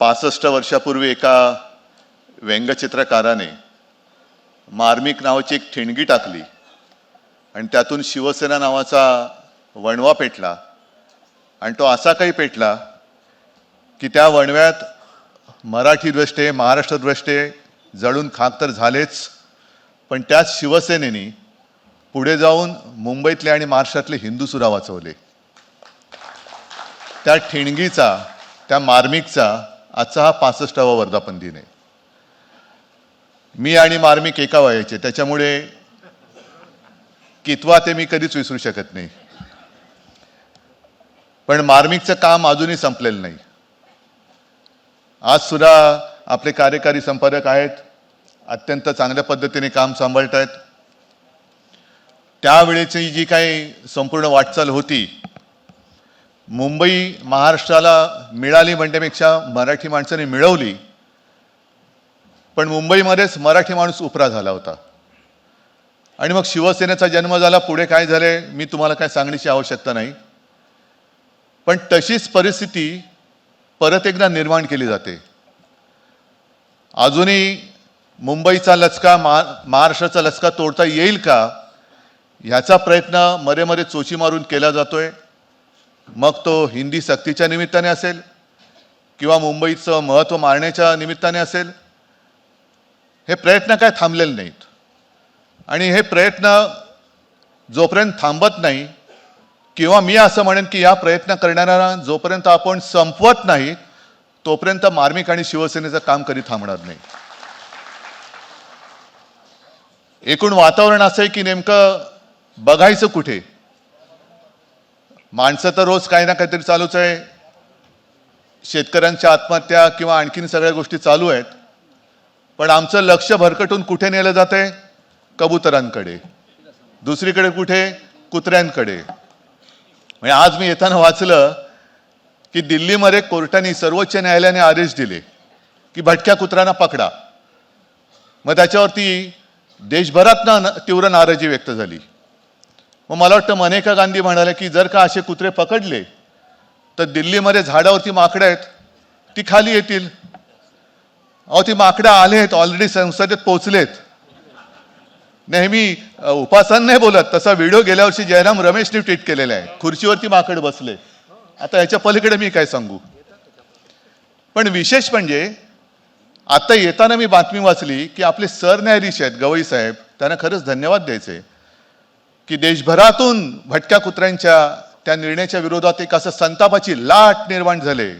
पासष्ट वर्षापूर्वी एका व्यंगचित्रकाराने मार्मिक नावाची एक ठिणगी टाकली आणि त्यातून शिवसेना नावाचा वणवा पेटला. आणि तो असा काही पेटला की त्या वणव्यात मराठी दृष्टे महाराष्ट्र दृष्टे जळून खाक तर झालेच पण त्याच शिवसेनेनी पुढे जाऊन मुंबईतले आणि महाराष्ट्रातले हिंदूसुद्धा वाचवले त्या ठिणगीचा त्या मार्मिकचा आजचा हा पासष्टावा वर्धापन दिन आहे. मी आणि मार्मिक एका वयाचे त्याच्यामुळे कितवा ते मी कधीच विसरू शकत नाही. पण मार्मिकचं काम अजूनही संपलेलं नाही. आज सुद्धा आपले कार्यकारी संपादक आहेत अत्यंत चांगल्या पद्धतीने काम सांभाळत आहेत त्यावेळेची जी काही संपूर्ण वाटचाल होती मुंबई महाराष्ट्राला मिळाली म्हणण्यापेक्षा मराठी माणसाने मिळवली पण मुंबईमध्येच मराठी माणूस उपरा झाला होता. आणि मग शिवसेनेचा जन्म झाला पुढे काय झाले मी तुम्हाला काय सांगण्याची आवश्यकता नाही. पण तशीच परिस्थिती परत एकदा निर्माण केली जाते. अजूनही मुंबईचा लचका महा महाराष्ट्राचा लचका तोडता येईल का ह्याचा प्रयत्न मरे मध्ये चोची मारून केला जातोय. मग तो हिंदी सक्तीच्या निमित्ताने असेल किंवा मुंबईचं महत्त्व मारण्याच्या निमित्ताने असेल हे प्रयत्न काय थांबलेले नाहीत. आणि हे प्रयत्न जोपर्यंत थांबत नाही किंवा मी असं म्हणेन की या प्रयत्न करणाऱ्यांना जोपर्यंत आपण संपवत नाही तोपर्यंत मार्मिक आणि शिवसेनेचं काम कधी थांबणार नाही. एकूण वातावरण असं आहे की नेमकं बघायचं कुठे? माणसं तर रोज काही ना काहीतरी चालूच आहे. शेतकऱ्यांच्या आत्महत्या किंवा आणखीन सगळ्या गोष्टी चालू आहेत. पण आमचं लक्ष भरकटून कुठे नेलं जाते कबुतरांकडे. दुसरीकडे कुठे? कुत्र्यांकडे. म्हणजे आज मी येताना वाचलं की दिल्लीमध्ये कोर्टाने सर्वोच्च न्यायालयाने आदेश दिले की भटक्या कुत्र्यांना पकडा. मग त्याच्यावरती देशभरात ना तीव्र नाराजी व्यक्त झाली. मग मला वाटतं मनेका गांधी म्हणाले की जर का असे कुत्रे पकडले तर दिल्लीमध्ये झाडावरती माकडं आहेत ती खाली येतील. अहो ती माकडं आले आहेत ऑलरेडी संसदेत पोचलेत नेहमी उपासन नाही बोलत तसा व्हिडिओ गेल्या वर्षी जयराम रमेशने ट्विट केलेला आहे. खुर्चीवरती माकड बसले. आता याच्या पलीकडे मी काय सांगू? पण विशेष म्हणजे आता येताना मी बातमी वाचली की आपले सरन्यायाधीश आहेत गवई साहेब त्यांना खरंच धन्यवाद द्यायचे. की देशभरातून भटक्या कुत्र्यांच्या त्या निर्णयाच्या विरोधात एक असं संतापाची लाट निर्माण झाले.